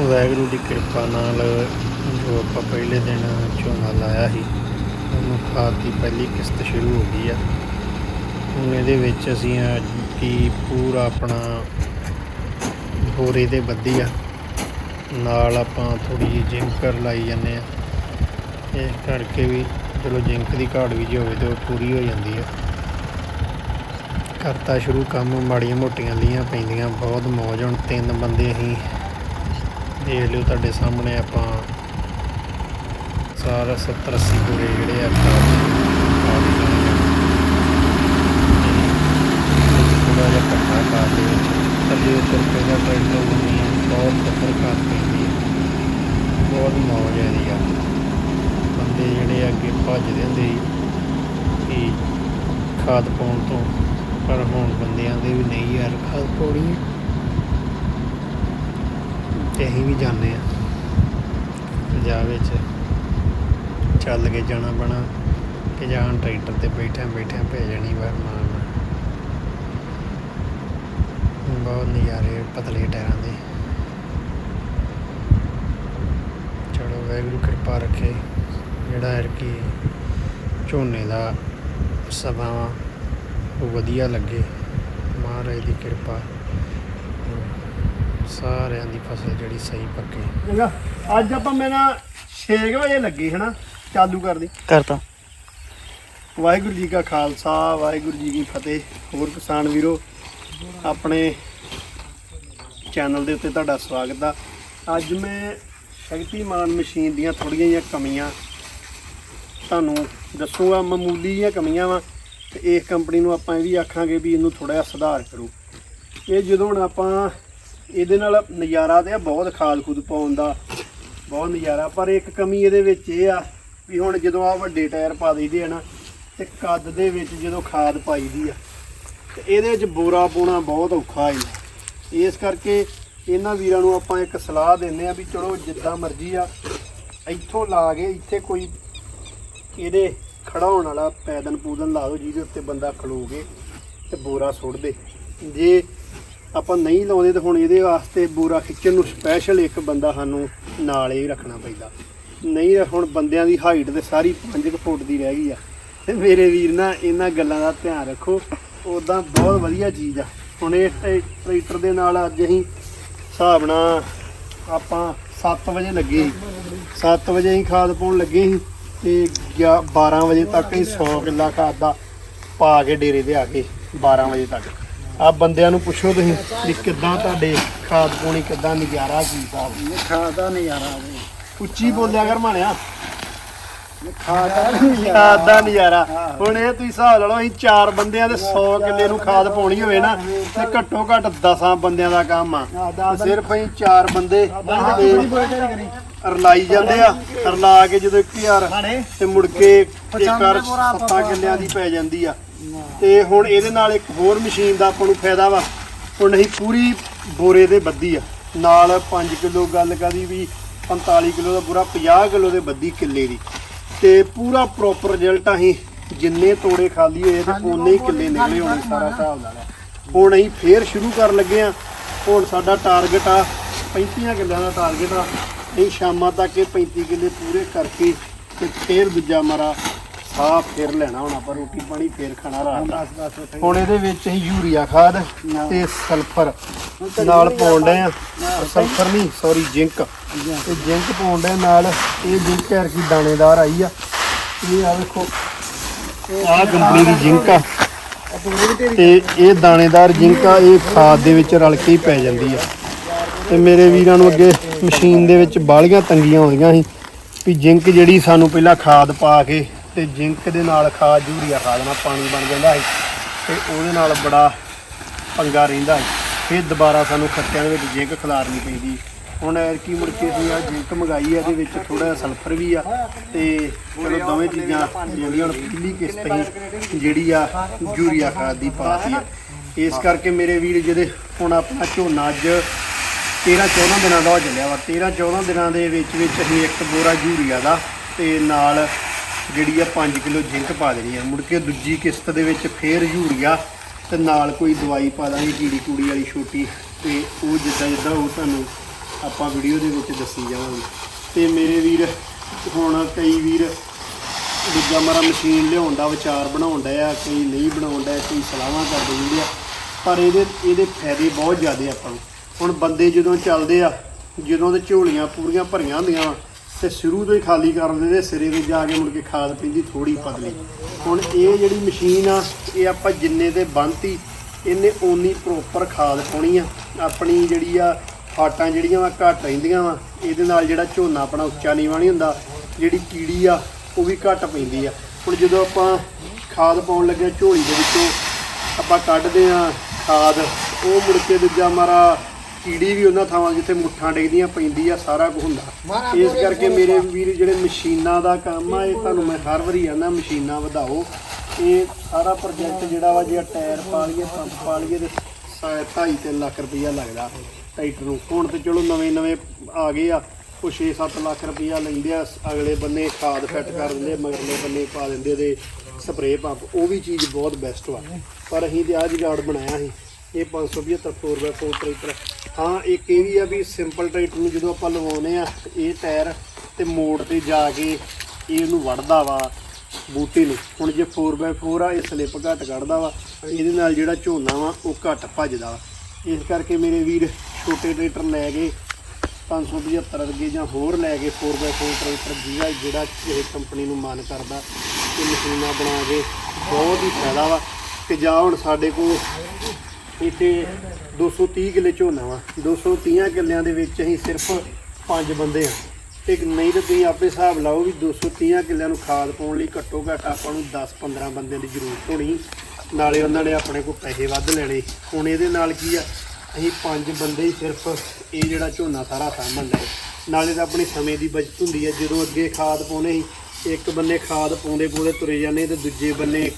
ਵਾਹਿਗੁਰੂ ਦੀ ਕਿਰਪਾ ਨਾਲ ਜੋ ਆਪਾਂ ਪਹਿਲੇ ਦਿਨ ਝੋਨਾ ਲਾਇਆ ਸੀ, ਉਹਨੂੰ ਖਾਦ ਦੀ ਪਹਿਲੀ ਕਿਸ਼ਤ ਸ਼ੁਰੂ ਹੋ ਗਈ ਆ। ਹੁਣ ਇਹਦੇ ਵਿੱਚ ਅਸੀਂ ਕੀ ਪੂਰਾ ਆਪਣਾ ਬੋਰੇ ਦੇ ਬੱਦੀ ਆ, ਨਾਲ ਆਪਾਂ ਥੋੜੀ ਜਿਹੀ ਜਿੰਕਰ ਲਾਈ ਜਾਂਦੇ ਆ। ਇਸ ਕਰਕੇ ਵੀ ਚਲੋ ਜਿੰਕ ਦੀ ਘਾਟ ਵੀ ਜੇ ਹੋਵੇ ਤੇ ਉਹ ਪੂਰੀ ਹੋ ਜਾਂਦੀ ਆ। ਕਰਤਾ ਸ਼ੁਰੂ ਕੰਮ, ਮਾੜੀਆਂ ਮੋਟੀਆਂ ਲੀਆਂ ਪੈਂਦੀਆਂ, ਬਹੁਤ ਮੌਜ, ਹੁਣ ਤਿੰਨ ਬੰਦੇ ਅਸੀਂ ਦੇਖ ਲਿਓ ਤੁਹਾਡੇ ਸਾਹਮਣੇ ਆਪਾਂ ਸਾਰਾ 70 80 ਪੂਰੇ ਜਿਹੜੇ ਆ ਥੋੜਾ ਜਿਹਾ ਕੱਟਾ ਕਰ ਦੇ ਵਿੱਚ ਥੱਲੇ ਉੱਤਰ ਪੈਦਾ ਟਰੈਕਟਰ ਨਹੀਂ ਬਹੁਤ ਪੱਤਰ ਕਰ ਪੈਂਦੀ ਹੈ ਬਹੁਤ ਮੌਜ ਹੈ ਇਹਦੀ ਆ। ਬੰਦੇ ਜਿਹੜੇ ਅੱਗੇ ਭੱਜਦੇ ਹੁੰਦੇ ਸੀ ਕਿ ਖਾਦ ਪਾਉਣ ਤੋਂ, ਪਰ ਹੁਣ ਬੰਦਿਆਂ ਦੇ ਵੀ ਨਹੀਂ ਯਾਰ, ਖਾਦ ਪਾਉਣੀ ਤੇ ਅਸੀਂ ਵੀ ਜਾਂਦੇ ਆ। ਪੰਜਾਬ ਵਿੱਚ ਚੱਲ ਕੇ ਜਾਣਾ ਬਣਾ ਕਿ ਜਾਂ ਟਰੈਕਟਰ ਤੇ ਬੈਠਿਆਂ ਬੈਠਿਆਂ ਭੇਜਣੀ ਵਾਰ ਮਾਨ ਬਹੁਤ ਨਜ਼ਾਰੇ ਪਤਲੇ ਟਾਇਰਾਂ ਦੇ। ਚਲੋ ਵਾਹਿਗੁਰੂ ਕਿਰਪਾ ਰੱਖੇ, ਜਿਹੜਾ ਹੈ ਕਿ ਝੋਨੇ ਦਾ ਸਮਾਂ ਵਾ, ਉਹ ਵਧੀਆ ਲੱਗੇ। ਮਹਾਰਾਜ ਦੀ ਕਿਰਪਾ। ਸਾਰਿਆਂ ਦੀ ਫਸਲ ਜਿਹੜੀ ਸਹੀ ਪੱਕੇ। ਚੰਗਾ। ਅੱਜ ਆਪਾਂ ਮੇਰਾ 6 ਵਜੇ ਲੱਗੇ ਹਨਾ ਚਾਲੂ ਕਰ ਦੇ ਕਰਤਾ। ਵਾਹਿਗੁਰੂ ਜੀ ਕਾ ਖਾਲਸਾ ਵਾਹਿਗੁਰੂ ਜੀ ਕੀ ਫਤਿਹ। ਹੋਰ ਕਿਸਾਨ ਵੀਰੋ ਆਪਣੇ ਚੈਨਲ ਦੇ ਉੱਤੇ ਤੁਹਾਡਾ ਸਵਾਗਤ ਆ। ਅੱਜ ਮੈਂ ਸ਼ਕਤੀਮਾਨ ਮਸ਼ੀਨ ਦੀਆਂ ਥੋੜੀਆਂ ਜਿਹੀਆਂ ਕਮੀਆਂ ਤੁਹਾਨੂੰ ਦੱਸੂਗਾ। ਮਾਮੂਲੀ ਜਿਹੀਆਂ ਕਮੀਆਂ ਵਾ ਤੇ ਇਸ ਕੰਪਨੀ ਨੂੰ ਆਪਾਂ ਇਹ ਵੀ ਆਖਾਂਗੇ ਵੀ ਇਹਨੂੰ ਥੋੜਾ ਜਿਹਾ ਸੁਧਾਰ ਕਰੋ। ਇਹ ਜਦੋਂ ਹੁਣ ਆਪਾਂ ਇਹਦੇ ਨਾਲ ਨਜ਼ਾਰਾ ਤੇ ਆ, ਬਹੁਤ ਖਾਦ ਖੁਦ ਪਾਉਣ ਦਾ, ਬਹੁਤ ਨਜ਼ਾਰਾ। ਪਰ ਇੱਕ ਕਮੀ ਇਹਦੇ ਵਿੱਚ ਇਹ ਆ ਵੀ ਹੁਣ ਜਦੋਂ ਆ ਵੱਡੇ ਟਾਇਰ ਪਾ ਦਈਦੇ ਆ ਨਾ, ਤੇ ਕੱਦ ਦੇ ਵਿੱਚ ਜਦੋਂ ਖਾਦ ਪਾਈਦੀ ਆ, ਤੇ ਇਹਦੇ ਵਿੱਚ ਬੋਰਾ ਪਾਉਣਾ ਬਹੁਤ ਔਖਾ ਹੈ ਇਸ ਕਰਕੇ ਇਹਨਾਂ ਵੀਰਾਂ ਨੂੰ ਆਪਾਂ ਇੱਕ ਸਲਾਹ ਦਿੰਦੇ ਆ ਵੀ ਚਲੋ ਜਿੱਦਾਂ ਮਰਜ਼ੀ ਆ, ਇੱਥੋਂ ਲਾ ਕੇ ਇੱਥੇ ਕੋਈ ਇਹਦੇ ਖੜਾਉਣ ਵਾਲਾ ਪੈਦਲ ਪੂਦਨ ਲਾ ਦਿਓ ਜਿਹਦੇ ਉੱਤੇ ਬੰਦਾ ਖਲੋ ਕੇ ਤੇ ਬੋਰਾ ਸੁੱਟ ਦੇ। ਜੇ ਆਪਾਂ ਨਹੀਂ ਲਾਉਂਦੇ ਤਾਂ ਹੁਣ ਇਹਦੇ ਵਾਸਤੇ ਬੋਰਾ ਖਿੱਚਣ ਨੂੰ ਸਪੈਸ਼ਲ ਇੱਕ ਬੰਦਾ ਸਾਨੂੰ ਨਾਲ ਹੀ ਰੱਖਣਾ ਪੈਂਦਾ। ਨਹੀਂ ਹੁਣ ਬੰਦਿਆਂ ਦੀ ਹਾਈਟ ਤੇ ਸਾਰੀ 5 ਫੁੱਟ ਦੀ ਰਹਿ ਗਈ ਆ। ਤੇ ਮੇਰੇ ਵੀਰ ਨਾ ਇਹਨਾਂ ਗੱਲਾਂ ਦਾ ਧਿਆਨ ਰੱਖੋ ਉਦਾਂ ਬਹੁਤ ਵਧੀਆ ਚੀਜ਼ ਆ। ਹੁਣ ਇਹ ਟਰੈ- ਟਰੈਕਟਰ ਦੇ ਨਾਲ ਅੱਜ ਅਸੀਂ ਹਿਸਾਬ ਨਾਲ ਆਪਾਂ 7 ਵਜੇ ਲੱਗੇ ਸੀ। 7 ਵਜੇ ਅਸੀਂ ਖਾਦ ਪਾਉਣ ਲੱਗੇ ਸੀ ਤੇ ਗਿਆ- 12 ਵਜੇ ਤੱਕ ਅਸੀਂ 100 ਕਿੱਲਾ ਖਾਦ ਦਾ ਪਾ ਕੇ ਡੇਰੇ ਤੇ ਆ ਕੇ 12 ਵਜੇ ਤੱਕ। ਆ ਬੰਦਿਆਂ ਨੂੰ ਪੁੱਛੋ ਤੁਸੀਂ ਵੀ ਕਿੱਦਾਂ ਤੁਹਾਡੇ ਖਾਦ ਪਾਉਣੀ ਕਿੱਦਾਂ ਨਜ਼ਾਰਾ ਕੀ ਸਾਹਿਬ ਖਾਦਾ ਨਜ਼ਾਰਾ ਉੱਚੀ ਬੋਲਿਆ ਕਰ ਮਾਣਿਆ। ਖਾਦਾ ਖਾਦ ਦਾ ਨਜ਼ਾਰਾ। ਹੁਣ ਇਹ ਤੁਸੀਂ ਹਿਸਾਬ ਲਾ ਲਓ ਅਸੀਂ ਚਾਰ ਬੰਦਿਆਂ ਦੇ 100 ਕਿੱਲੇ ਨੂੰ ਖਾਦ ਪਾਉਣੀ ਹੋਵੇ ਨਾ ਤੇ ਘੱਟੋ ਘੱਟ 10 ਬੰਦਿਆਂ ਦਾ ਕੰਮ ਆ। ਤੇ ਸਿਰਫ ਅਸੀਂ ਚਾਰ ਬੰਦੇ ਤੇ ਰਲਾਈ ਜਾਂਦੇ ਆ। ਰਲਾ ਕੇ ਜਦੋਂ 1000 ਤੇ ਮੁੜ ਕੇ ਇੱਕਰ 7 ਕਿੱਲਿਆਂ ਦੀ ਪੈ ਜਾਂਦੀ ਆ। ਤੇ ਹੁਣ ਇਹਦੇ ਨਾਲ ਇੱਕ ਹੋਰ ਮਸ਼ੀਨ ਦਾ ਆਪਾਂ ਨੂੰ ਫਾਇਦਾ ਵਾ। ਹੁਣ ਅਸੀਂ ਪੂਰੀ ਬੋਰੇ ਦੇ ਬੱਦੀ ਆ। ਨਾਲ 5 ਕਿਲੋ ਗੱਲ ਕਦੀ ਵੀ 45 ਕਿਲੋ ਦਾ ਪੂਰਾ 50 ਕਿਲੋ ਦੇ ਬੱਦੀ ਕਿੱਲੇ ਦੀ। ਤੇ ਪੂਰਾ ਪ੍ਰੋਪਰ ਰਿਜ਼ਲਟ ਅਸੀਂ ਜਿੰਨੇ ਤੋੜੇ ਖਾਲੀ ਹੋਏ ਤੇ ਉਨੇ ਹੀ ਕਿੱਲੇ ਨਿਕਲੇ ਹੋਣੇ ਸਾਰਾ ਹਿਸਾਬ ਨਾਲ। ਹੁਣ ਅਸੀਂ ਫੇਰ ਸ਼ੁਰੂ ਕਰਨ ਲੱਗੇ ਆ। ਹੁਣ ਸਾਡਾ ਟਾਰਗੇਟ ਆ 35 ਕਿੱਲਿਆਂ ਦਾ ਟਾਰਗੇਟ ਆ। ਅਸੀਂ ਸ਼ਾਮਾਂ ਤੱਕ ਇਹ 35 ਕਿੱਲੇ ਪੂਰੇ ਕਰਕੇ ਤੇ ਫੇਰ ਦੂਜਾ ਮਾਰਾ ਸਾਫ਼ ਫੇਰ ਲੈਣਾ ਹੁਣ ਆਪਾਂ ਰੋਟੀ ਪਾਣੀ ਫੇਰ ਖਾਣਾ ਰਾਤ ਦਾ। ਹੁਣ ਇਹਦੇ ਵਿੱਚ ਅਸੀਂ ਯੂਰੀਆ ਖਾਦ ਤੇ ਸਲਫਰ ਨਾਲ ਡਏ ਆ। ਸਲਫਰ ਨਹੀਂ ਸੌਰੀ ਜਿੰਕ। ਤੇ ਜਿੰਕ ਡਏ ਨਾਲ ਇਹ ਜਿੰਕ ਹੈ ਕਿ ਦਾਣੇਦਾਰ ਆਈ ਆ। ਇਹ ਆ ਵੇਖੋ ਆਹ ਕੰਪਨੀ ਦੀ ਜਿੰਕ ਆ। ਤੇ ਇਹ ਦਾਣੇਦਾਰ ਜਿੰਕ ਆ ਇਹ ਖਾਦ ਦੇ ਵਿੱਚ ਰਲ ਕੇ ਹੀ ਪੈ ਜਾਂਦੀ ਆ। ਤੇ ਮੇਰੇ ਵੀਰਾਂ ਨੂੰ ਅੱਗੇ ਮਸ਼ੀਨ ਦੇ ਵਿੱਚ ਬਾਲੀਆਂ ਤੰਗੀਆਂ ਆਉਂਦੀਆਂ ਸੀ ਵੀ ਜਿੰਕ ਜਿਹੜੀ ਸਾਨੂੰ ਪਹਿਲਾਂ ਖਾਦ ਪਾ ਕੇ ਤੇ ਜਿੰਕ ਦੇ ਨਾਲ ਖਾਦ ਯੂਰੀਆ ਖਾਦ ਨਾਲ ਪਾਣੀ ਬਣ ਜਾਂਦਾ ਹੈ ਤੇ ਉਹਦੇ ਨਾਲ ਬੜਾ ਪੰਗਾ ਰਹਿੰਦਾ ਹੈ ਫਿਰ ਦੁਬਾਰਾ ਸਾਨੂੰ ਖੱਤਿਆਂ ਦੇ ਵਿੱਚ ਜਿੰਕ ਖਿਲਾਰਨੀ ਪੈਂਦੀ ਹੁਣ ਐਰਕੀ ਮੁੜ ਕੇ ਅਸੀਂ ਆ ਜਿੰਕ ਮੰਗਾਈ ਆ, ਇਹਦੇ ਵਿੱਚ ਥੋੜਾ ਜਿਹਾ ਸਲਫਰ ਵੀ ਆ ਤੇ ਚਲੋ ਦੋਵੇਂ ਚੀਜ਼ਾਂ ਜਿਹੜੀਆਂ ਹੁਣ ਪਹਿਲੀ ਕਿਸ਼ਤ ਹੀ ਜਿਹੜੀ ਆ ਯੂਰੀਆ ਖਾਦ ਦੀ ਪਾਤੀ ਆ। ਇਸ ਕਰਕੇ ਮੇਰੇ ਵੀਰ ਜਿਹੜੇ ਹੁਣ ਆਪਣਾ ਝੋਨਾ ਅੱਜ 13 14 ਦਿਨਾਂ ਦਾ ਹੋ ਚੱਲਿਆ ਵਾ। 13 14 ਦਿਨਾਂ ਦੇ ਵਿੱਚ ਵਿੱਚ ਅਸੀਂ ਇੱਕ ਬੋਰਾ ਯੂਰੀਆ ਦਾ ਤੇ ਨਾਲ ਜਿਹੜੀ ਆ 5 ਕਿਲੋ ਜਿੰਕ ਪਾ ਦੇਣੀ ਆ। ਮੁੜ ਕੇ ਦੂਜੀ ਕਿਸ਼ਤ ਦੇ ਵਿੱਚ ਫੇਰ ਯੂਰੀਆ ਤੇ ਨਾਲ ਕੋਈ ਦਵਾਈ ਪਾ ਦਾਂਗੇ ਕੀੜੀ ਕੂੜੀ ਵਾਲੀ ਛੋਟੀ। ਤੇ ਉਹ ਜਿੱਦਾਂ ਜਿੱਦਾਂ ਉਹ ਤੁਹਾਨੂੰ ਆਪਾਂ ਵੀਡੀਓ ਦੇ ਵਿੱਚ ਦੱਸੀ ਜਾਵਾਂਗੇ। ਤੇ ਮੇਰੇ ਵੀਰ, ਹੁਣ ਕਈ ਵੀਰ ਦੂਜਾ ਮਾਰਾ ਮਸ਼ੀਨ ਲਿਆਉਣ ਦਾ ਵਿਚਾਰ ਬਣਾਉਣ ਦਾ ਆ, ਕਈ ਨਹੀਂ ਬਣਾਉਣ ਦਾ ਕਈ ਸਲਾਹਾਂ ਕਰਦੇ ਹੁੰਦੇ ਆ। ਪਰ ਇਹਦੇ ਇਹਦੇ ਫਾਇਦੇ ਬਹੁਤ ਜ਼ਿਆਦੇ ਆਪਾਂ ਨੂੰ। ਹੁਣ ਬੰਦੇ ਜਦੋਂ ਚੱਲਦੇ ਆ, ਜਦੋਂ ਤੇ ਝੋਲੀਆਂ ਪੂਰੀਆਂ ਭਰੀਆਂ ਹੁੰਦੀਆਂ ਤੇ ਸ਼ੁਰੂ ਤੋਂ ਹੀ ਖਾਲੀ ਕਰ ਦਿੰਦੇ ਸਿਰੇ ਤੇ ਜਾ ਕੇ ਮੁੜ ਕੇ ਖਾਦ ਪੈਂਦੀ ਥੋੜੀ ਪਤਲੀ। ਹੁਣ ਇਹ ਜਿਹੜੀ ਮਸ਼ੀਨ ਆ, ਇਹ ਆਪਾਂ ਜਿੰਨੇ ਤੇ ਬੰਨਤੀ, ਇਹਨੇ ਓਨੀ ਪ੍ਰੋਪਰ ਖਾਦ ਪਾਉਣੀ ਆ। ਆਪਣੀ ਜਿਹੜੀ ਆ, ਫਾਟਾਂ ਜਿਹੜੀਆਂ ਵਾ, ਘੱਟ ਰਹਿੰਦੀਆਂ ਵਾ, ਇਹਦੇ ਨਾਲ ਜਿਹੜਾ ਝੋਨਾ ਆਪਣਾ ਉੱਚਾ ਨੀਵਾਂ ਨਹੀਂ ਹੁੰਦਾ, ਜਿਹੜੀ ਕੀੜੀ ਆ, ਉਹ ਵੀ ਘੱਟ ਪੈਂਦੀ ਆ। ਹੁਣ ਜਦੋਂ ਆਪਾਂ ਖਾਦ ਪਾਉਣ ਲੱਗੇ ਝੋਲੀ ਦੇ ਵਿੱਚੋਂ, ਆਪਾਂ ਕੱਢਦੇ ਆ ਖਾਦ, ਉਹ ਮੁੜ ਕੇ ਦੂਜਾ ਮਾਰਾ ਕੀੜੀ ਵੀ ਉਹਨਾਂ ਥਾਵਾਂ ਜਿੱਥੇ ਮੁੱਠਾਂ ਡਿੱਗਦੀਆਂ ਪੈਂਦੀ ਆ ਸਾਰਾ ਕੁਝ ਹੁੰਦਾ। ਇਸ ਕਰਕੇ ਮੇਰੇ ਵੀਰ ਜਿਹੜੇ ਮਸ਼ੀਨਾਂ ਦਾ ਕੰਮ ਆ ਇਹ ਤੁਹਾਨੂੰ ਮੈਂ ਹਰ ਵਾਰੀ ਆਣਾ ਮਸ਼ੀਨਾਂ ਵਧਾਓ। ਇਹ ਸਾਰਾ ਪ੍ਰੋਜੈਕਟ ਜਿਹੜਾ ਵਾ ਜੇ ਟਾਇਰ ਪਾ ਲਈਏ ਪੰਪ ਪਾ ਲਈਏ ਤੇ 2.5 3 ਲੱਖ ਰੁਪਈਆ ਲੱਗਦਾ ਟਰੈਕਟਰ ਨੂੰ। ਹੁਣ ਤੇ ਚਲੋ ਨਵੇਂ ਨਵੇਂ ਆ ਗਏ ਆ ਉਹ 6-7 ਲੱਖ ਰੁਪਈਆ ਲੈਂਦੇ ਆ ਅਗਲੇ ਬੰਨੇ ਖਾਦ ਫਿੱਟ ਕਰ ਦਿੰਦੇ ਮਗਰਲੇ ਬੰਨੇ ਪਾ ਦਿੰਦੇ ਤੇ ਸਪਰੇਅ ਪੰਪ। ਉਹ ਵੀ ਚੀਜ਼ ਬਹੁਤ ਬੈਸਟ ਵਾ। ਪਰ ਅਸੀਂ ਤੇ ਆ ਜੁਗਾੜ ਬਣਾਇਆ ਸੀ ਇਹ 575 4x4 ਟਰੈਕਟਰ ਹਾਂ, ਇੱਕ ਇਹ ਵੀ ਆ ਵੀ ਸਿੰਪਲ ਟਰੈਕਟਰ ਨੂੰ ਜਦੋਂ ਆਪਾਂ ਲਵਾਉਨੇ ਆ, ਇਹ ਟਾਇਰ ਤੇ ਮੋੜ ਤੇ ਜਾ ਕੇ ਇਹ ਇਹਨੂੰ ਵੜਦਾ ਵਾ ਬੂਟੇ ਨੂੰ। ਹੁਣ ਜੇ 4x4 ਆ, ਇਹ ਸਲਿੱਪ ਘੱਟ ਕੱਢਦਾ ਵਾ, ਇਹਦੇ ਨਾਲ ਜਿਹੜਾ ਝੋਨਾ ਵਾ, ਉਹ ਘੱਟ ਭੱਜਦਾ ਵਾ। ਇਸ ਕਰਕੇ ਮੇਰੇ ਵੀਰ ਛੋਟੇ ਟਰੈਕਟਰ ਲੈ ਕੇ 575 ਵਰਗੇ ਜਾਂ ਹੋਰ ਲੈ ਕੇ 4x4 ਟਰੈਕਟਰ ਜਿਹੜਾ ਜਿਹੜਾ ਇਹ ਕੰਪਨੀ ਨੂੰ ਮਨ ਕਰਦਾ ਤੇ ਮਸ਼ੀਨਾਂ ਬਣਾ ਕੇ ਬਹੁਤ ਹੀ ਫਾਇਦਾ ਵਾ। ਤੇ ਜਾਂ ਹੁਣ ਸਾਡੇ ਕੋਲ ਇੱਥੇ 230 ਕਿੱਲੇ ਝੋਨਾ ਵਾ। 230 ਕਿੱਲਿਆਂ ਦੇ ਵਿੱਚ ਅਸੀਂ ਸਿਰਫ ਪੰਜ ਬੰਦੇ ਆ। ਤੇ ਨਹੀਂ ਤਾਂ ਤੁਸੀਂ ਆਪੇ ਹਿਸਾਬ ਲਾਓ ਵੀ 230 ਕਿੱਲਿਆਂ ਨੂੰ ਖਾਦ ਪਾਉਣ ਲਈ ਘੱਟੋ ਘੱਟ ਆਪਾਂ ਨੂੰ 10-15 ਬੰਦਿਆਂ ਦੀ ਜ਼ਰੂਰਤ ਹੋਣੀ। ਨਾਲੇ ਉਹਨਾਂ ਨੇ ਆਪਣੇ ਕੋਲ ਪੈਸੇ ਵੱਧ ਲੈਣੇ। ਹੁਣ ਇਹਦੇ ਨਾਲ ਕੀ ਆ, ਅਸੀਂ ਪੰਜ ਬੰਦੇ ਹੀ ਸਿਰਫ ਇਹ ਜਿਹੜਾ ਝੋਨਾ ਸਾਰਾ ਸਾਂਭਣ ਲਏ ਨਾਲੇ ਤਾਂ ਆਪਣੀ ਸਮੇਂ ਦੀ ਬਚਤ ਹੁੰਦੀ ਹੈ ਜਦੋਂ ਅੱਗੇ ਖਾਦ ਪਾਉਣੇ ਸੀ, ਇੱਕ ਬੰਨੇ ਖਾਦ ਪਾਉਂਦੇ ਪਾਉਂਦੇ ਤੁਰੇ ਜਾਂਦੇ ਤੇ ਦੂਜੇ ਬੰਨੇ